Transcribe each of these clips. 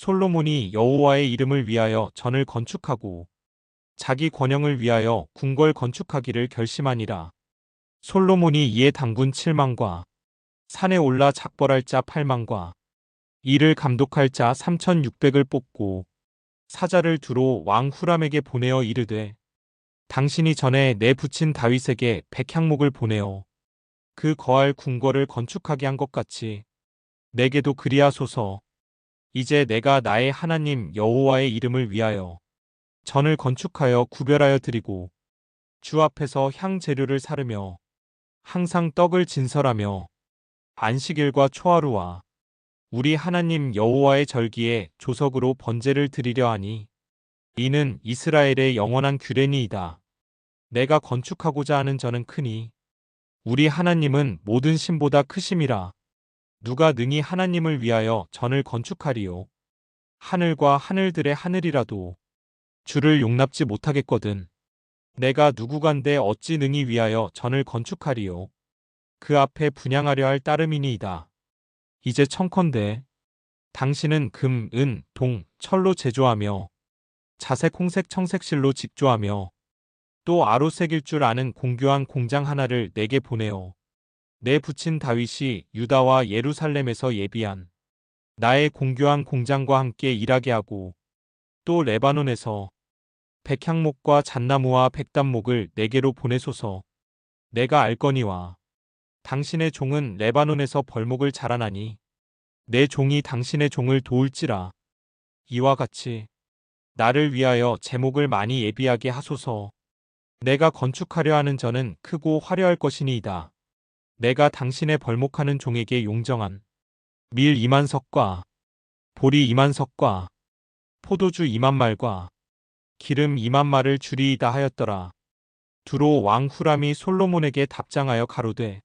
솔로몬이 여호와의 이름을 위하여 전을 건축하고 자기 권영을 위하여 궁궐 건축하기를 결심하니라. 솔로몬이 이에 당군 7만과 산에 올라 작벌할 자 8만과 이를 감독할 자 3,600을 뽑고 사자를 두로 왕 후람에게 보내어 이르되 당신이 전에 내 부친 다윗에게 백향목을 보내어 그 거할 궁궐을 건축하게 한 것 같이 내게도 그리하소서. 이제 내가 나의 하나님 여호와의 이름을 위하여 전을 건축하여 구별하여 드리고 주 앞에서 향 재료를 사르며 항상 떡을 진설하며 안식일과 초하루와 우리 하나님 여호와의 절기에 조석으로 번제를 드리려 하니 이는 이스라엘의 영원한 규례니이다. 내가 건축하고자 하는 저는 크니 우리 하나님은 모든 신보다 크심이라. 누가 능히 하나님을 위하여 전을 건축하리요. 하늘과 하늘들의 하늘이라도 주를 용납지 못하겠거든. 내가 누구간데 어찌 능히 위하여 전을 건축하리요. 그 앞에 분양하려 할 따름이니이다. 이제 청컨대 당신은 금, 은, 동, 철로 제조하며 자색, 홍색, 청색 실로 직조하며 또 아로색일 줄 아는 공교한 공장 하나를 내게 보내어 내 부친 다윗이 유다와 예루살렘에서 예비한 나의 공교한 공장과 함께 일하게 하고 또 레바논에서 백향목과 잣나무와 백담목을 내게로 보내소서. 내가 알거니와 당신의 종은 레바논에서 벌목을 자라나니 내 종이 당신의 종을 도울지라. 이와 같이 나를 위하여 제목을 많이 예비하게 하소서. 내가 건축하려 하는 저는 크고 화려할 것이니이다. 내가 당신의 벌목하는 종에게 용정한 밀 2만 석과 보리 2만 석과 포도주 2만 말과 기름 2만 말을 주리이다 하였더라. 두로 왕 후람이 솔로몬에게 답장하여 가로되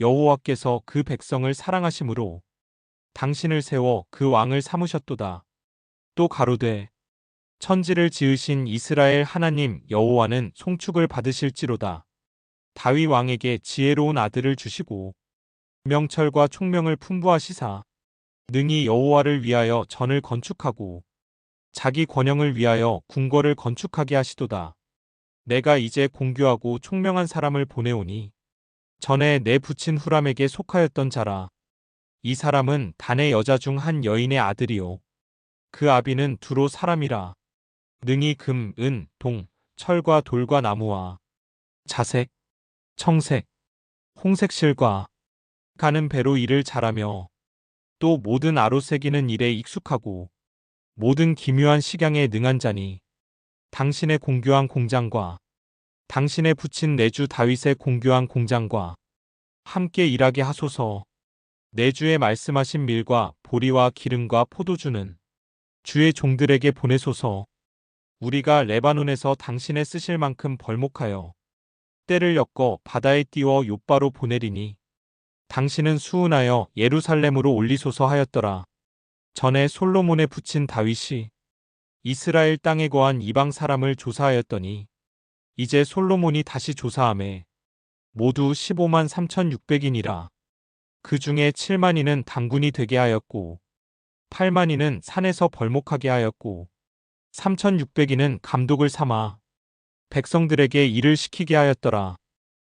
여호와께서 그 백성을 사랑하심으로 당신을 세워 그 왕을 삼으셨도다. 또 가로되 천지를 지으신 이스라엘 하나님 여호와는 송축을 받으실지로다. 다윗 왕에게 지혜로운 아들을 주시고 명철과 총명을 풍부하시사 능히 여호와를 위하여 전을 건축하고 자기 권영을 위하여 궁궐을 건축하게 하시도다. 내가 이제 공교하고 총명한 사람을 보내오니 전에 내 부친 후람에게 속하였던 자라. 이 사람은 단의 여자 중 한 여인의 아들이요. 그 아비는 두로 사람이라. 능히 금, 은, 동, 철과 돌과 나무와 자색, 청색, 홍색 실과 가는 배로 일을 잘하며 또 모든 아로새기는 일에 익숙하고 모든 기묘한 식양에 능한 자니 당신의 공교한 공장과 당신의 부친 내주 다윗의 공교한 공장과 함께 일하게 하소서. 내주에 말씀하신 밀과 보리와 기름과 포도주는 주의 종들에게 보내소서. 우리가 레바논에서 당신의 쓰실 만큼 벌목하여 때를 엮어 바다에 띄워 요바로 보내리니 당신은 수운하여 예루살렘으로 올리소서 하였더라. 전에 솔로몬의 부친 다윗이 이스라엘 땅에 거한 이방 사람을 조사하였더니 이제 솔로몬이 다시 조사함에 모두 15만 3,600인이라. 그 중에 7만이는 당군이 되게 하였고 8만이는 산에서 벌목하게 하였고 3,600인은 감독을 삼아 백성들에게 일을 시키게 하였더라.